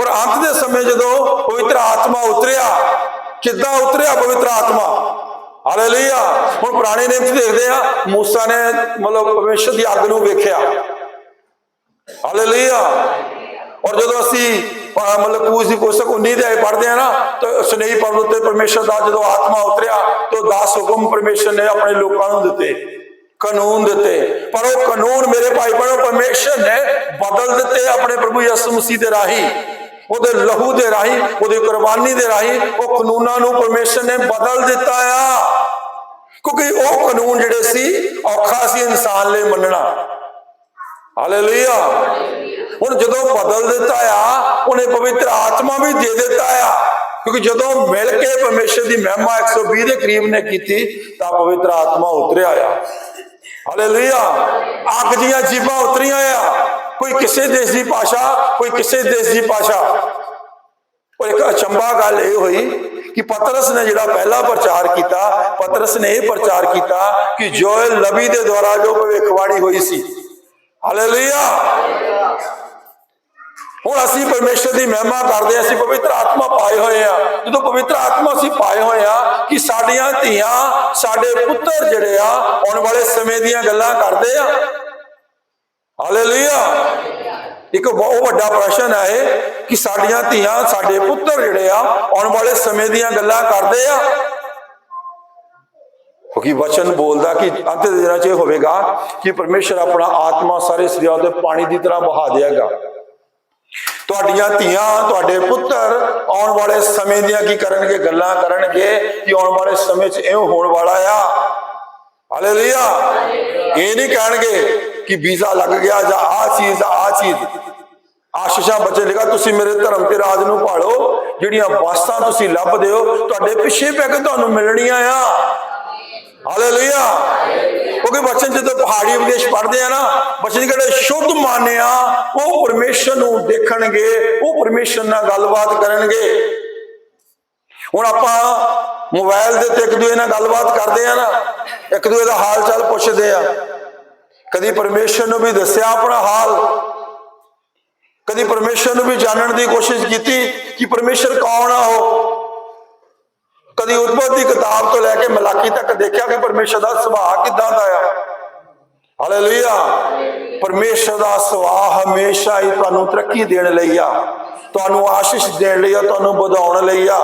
ਔਰ ਅੰਤ ਦੇ ਸਮੇਂ ਜਦੋਂ ਪਵਿੱਤਰ ਆਤਮਾ ਉਤਰਿਆ, ਕਿੱਦਾਂ ਉਤਰਿਆ ਪਵਿੱਤਰ ਆਤਮਾ? ਹਾਲੇਲੂਇਆ ਹੁਣ ਪੁਰਾਣੇ ਨੇਮ 'ਚ ਦੇਖਦੇ ਆ ਮੂਸਾ ਨੇ ਮਤਲਬ ਪਰਮੇਸ਼ਰ ਦੀ ਅੱਗ ਨੂੰ ਵੇਖਿਆ। ਹਾਲੇਲੂਇਆ ਔਰ ਜਦੋਂ ਅਸੀਂ ਮਤਲਬ ਕੂਸ ਦੀ ਪੁਸਤਕ 19 ਦੇ ਪੜ੍ਹਦੇ ਆ ਨਾ, ਤਾਂ ਸੁਨੇਹੀ ਪਰਬਤ ਤੇ ਪਰਮੇਸ਼ਰ ਦਾ ਜਦੋਂ ਆਤਮਾ ਉਤਰਿਆ, ਤਾਂ 10 ਹੁਕਮ ਪਰਮੇਸ਼ਰ ਨੇ ਆਪਣੇ ਲੋਕਾਂ ਨੂੰ ਦਿੱਤੇ। ਕਾਨੂੰਨ ਦਿੱਤੇ। ਪਰ ਉਹ ਕਾਨੂੰਨ ਮੇਰੇ ਭਾਈ ਭੈਣੋ, ਪਰਮੇਸ਼ਰ ਨੇ ਬਦਲ ਦਿੱਤੇ ਆਪਣੇ ਪ੍ਰਭੂ ਯਿਸੂ ਮਸੀਹ ਦੇ ਰਾਹੀਂ। ਉਹਦੇ ਲਹੂ ਦੇ ਰਾਹੀਂ, ਉਹਦੀ ਕੁਰਬਾਨੀ ਦੇ ਰਾਹੀਂ ਉਹ ਕਾਨੂੰਨਾਂ ਨੂੰ, ਪਰਮੇਸ਼ਰ ਨੇ ਬਦਲ ਦਿੱਤਾ ਆ। ਕਿਉਂਕਿ ਉਹ ਕਾਨੂੰਨ ਜਿਹੜੇ ਸੀ, ਔਖਾ ਸੀ ਇਨਸਾਨ ਲਈ ਮੰਨਣਾ। ਹਾਲੇਲੂਇਆ ਹੁਣ ਜਦੋਂ ਬਦਲ ਦਿੱਤਾ ਆ, ਉਹਨੇ ਪਵਿੱਤਰ ਆਤਮਾ ਵੀ ਦੇ ਦਿੱਤਾ ਆ। ਕਿਉਂਕਿ ਜਦੋਂ ਮਿਲ ਕੇ ਪਰਮੇਸ਼ਰ ਦੀ ਮਹਿਮਾ 120 ਦੇ ਕਰੀਬ ਨੇ ਕੀਤੀ, ਤਾਂ ਪਵਿੱਤਰ ਆਤਮਾ ਉਤਰਿਆ ਆ। ਹਾਲੇਲੂਇਆ ਅੱਗ ਦੀਆਂ ਜੀਬਾਂ ਉਤਰੀਆਂ ਆ। ਕੋਈ ਕਿਸੇ ਦੇਸ਼ ਦੀ ਭਾਸ਼ਾ ਕੋਈ ਕਿਸੇ ਦੇਸ਼ ਦੀ ਭਾਸ਼ਾ। ਉਹ ਇੱਕ ਅਚੰਭਾ ਗੱਲ ਇਹ ਹੋਈ ਕਿ ਪਤਰਸ ਨੇ ਜਿਹੜਾ ਪਹਿਲਾ ਪ੍ਰਚਾਰ ਕੀਤਾ ਪਤਰਸ ਨੇ ਇਹ ਪ੍ਰਚਾਰ ਕੀਤਾ ਕਿ ਜੋਇਲ ਨਬੀ ਦੇ ਦੁਆਰਾ ਜੋ ਭਵਿੱਖਬਾਣੀ ਹੋਈ ਸੀ। ਹਾਲੇਲੂਇਆ। ਹੁਣ ਅਸੀਂ ਪਰਮੇਸ਼ਰ ਦੀ ਮਹਿਮਾ ਕਰਦੇ ਹਾਂ, ਅਸੀਂ ਪਵਿੱਤਰ ਆਤਮਾ ਪਾਏ ਹੋਏ ਆ ਜਦੋਂ ਪਵਿੱਤਰ ਆਤਮਾ ਅਸੀਂ ਪਾਏ ਹੋਏ ਆ ਕਿ ਸਾਡੀਆਂ ਧੀਆਂ ਸਾਡੇ ਪੁੱਤਰ ਜਿਹੜੇ ਆ ਆਉਣ ਵਾਲੇ ਸਮੇਂ ਦੀਆਂ ਗੱਲਾਂ ਕਰਦੇ ਆ। ਹਾਲੇਲੂਇਆ ਇੱਕ ਬਹੁਤ ਵੱਡਾ ਪ੍ਰਸ਼ਨ ਹੈ ਇਹ ਕਿ ਸਾਡੀਆਂ ਧੀਆਂ ਸਾਡੇ ਪੁੱਤਰ ਜਿਹੜੇ ਆ, ਆਉਣ ਵਾਲੇ ਸਮੇਂ ਦੀਆਂ ਗੱਲਾਂ ਕਰਦੇ ਆ। ਕਿਉਂਕਿ ਵਚਨ ਬੋਲਦਾ ਕਿ ਅੰਤ ਦੇ ਦਿਨਾਂ 'ਚ ਇਹ ਹੋਵੇਗਾ ਕਿ ਪਰਮੇਸ਼ਰ ਆਪਣਾ ਆਤਮਾ ਸਾਰੇ ਸਰੀਰਾਂ ਤੇ ਪਾਣੀ ਦੀ ਤਰ੍ਹਾਂ ਬਹਾ ਦੇਗਾ ਤੁਹਾਡੀਆਂ ਧੀਆਂ, ਤੁਹਾਡੇ ਪੁੱਤਰ ਆਉਣ ਵਾਲੇ ਸਮੇਂ ਦੀਆਂ ਕੀ ਕਰਨਗੇ? ਗੱਲਾਂ ਕਰਨਗੇ ਕਿ ਆਉਣ ਵਾਲੇ ਸਮੇਂ 'ਚ ਇਹ ਹੋਣ ਵਾਲਾ ਆ। ਹਾਲੇਲੂਇਆ ਇਹ ਨਹੀਂ ਕਹਿਣਗੇ ਕਿ ਵੀਜ਼ਾ ਲੱਗ ਗਿਆ ਜਾਂ ਆ ਚੀਜ਼ ਆ ਚੀਜ਼। ਆਸ਼ੀਸ਼ਾਂ ਬੱਚੇ ਲਿਖਾ ਤੁਸੀਂ ਮੇਰੇ ਧਰਮ ਤੇ ਰਾਜ ਨੂੰ ਭਾਲੋ, ਜਿਹੜੀਆਂ ਬਾਸਾਂ ਤੁਸੀਂ ਲੱਭਦੇ ਹੋ, ਤੁਹਾਡੇ ਪਿੱਛੇ ਪੈ ਕੇ ਤੁਹਾਨੂੰ ਮਿਲਣੀਆਂ ਆ। ਹਾਲੇਲੂਇਆ। ਕਿਉਂਕਿ ਬੱਚੇ ਜਦੋਂ ਪਹਾੜੀ ਵਿਦੇਸ਼ ਪੜ੍ਹਦੇ ਆ ਨਾ ਬੱਚੇ ਜਿਹੜੇ ਸ਼ੁੱਧ ਮਾਨਿਆ ਉਹ ਪਰਮੇਸ਼ਰ ਨੂੰ ਦੇਖਣਗੇ, ਉਹ ਪਰਮੇਸ਼ਰ ਨਾਲ ਗੱਲਬਾਤ ਕਰਨਗੇ। ਹੁਣ ਆਪਾਂ ਮੋਬਾਈਲ ਦੇ ਉੱਤੇ ਇੱਕ ਦੂਜੇ ਨਾਲ ਗੱਲਬਾਤ ਕਰਦੇ ਆ ਨਾ, ਇੱਕ ਦੂਜੇ ਦਾ ਹਾਲ ਚਾਲ ਪੁੱਛਦੇ ਆ। ਕਦੀ ਪਰਮੇਸ਼ਰ ਨੂੰ ਵੀ ਦੱਸਿਆ ਆਪਣਾ ਹਾਲ? ਕਦੀ ਪਰਮੇਸ਼ਰ ਨੂੰ ਵੀ ਜਾਣਨ ਦੀ ਕੋਸ਼ਿਸ਼ ਕੀਤੀ ਕਿ ਪਰਮੇਸ਼ਰ ਕੌਣ ਆ ਉਹ? ਕਦੀ ਉਤਪਤ ਦੀ ਕਿਤਾਬ ਤੋਂ ਲੈ ਕੇ ਮਲਾਕੀ ਤੱਕ ਦੇਖਿਆ ਕਿ ਪਰਮੇਸ਼ਰ ਦਾ ਸੁਭਾਅ ਕਿਦਾਂ ਦਾ ਆ? ਹਾਲੇਲੂਇਆ। ਪਰਮੇਸ਼ਰ ਦਾ ਸੁਭਾਅ ਹਮੇਸ਼ਾ ਹੀ ਤੁਹਾਨੂੰ ਤਰੱਕੀ ਦੇਣ ਲਈ ਆ, ਤੁਹਾਨੂੰ ਆਸ਼ੀਸ਼ ਦੇਣ ਲਈ ਆ, ਤੁਹਾਨੂੰ ਵਧਾਉਣ ਲਈ ਆ।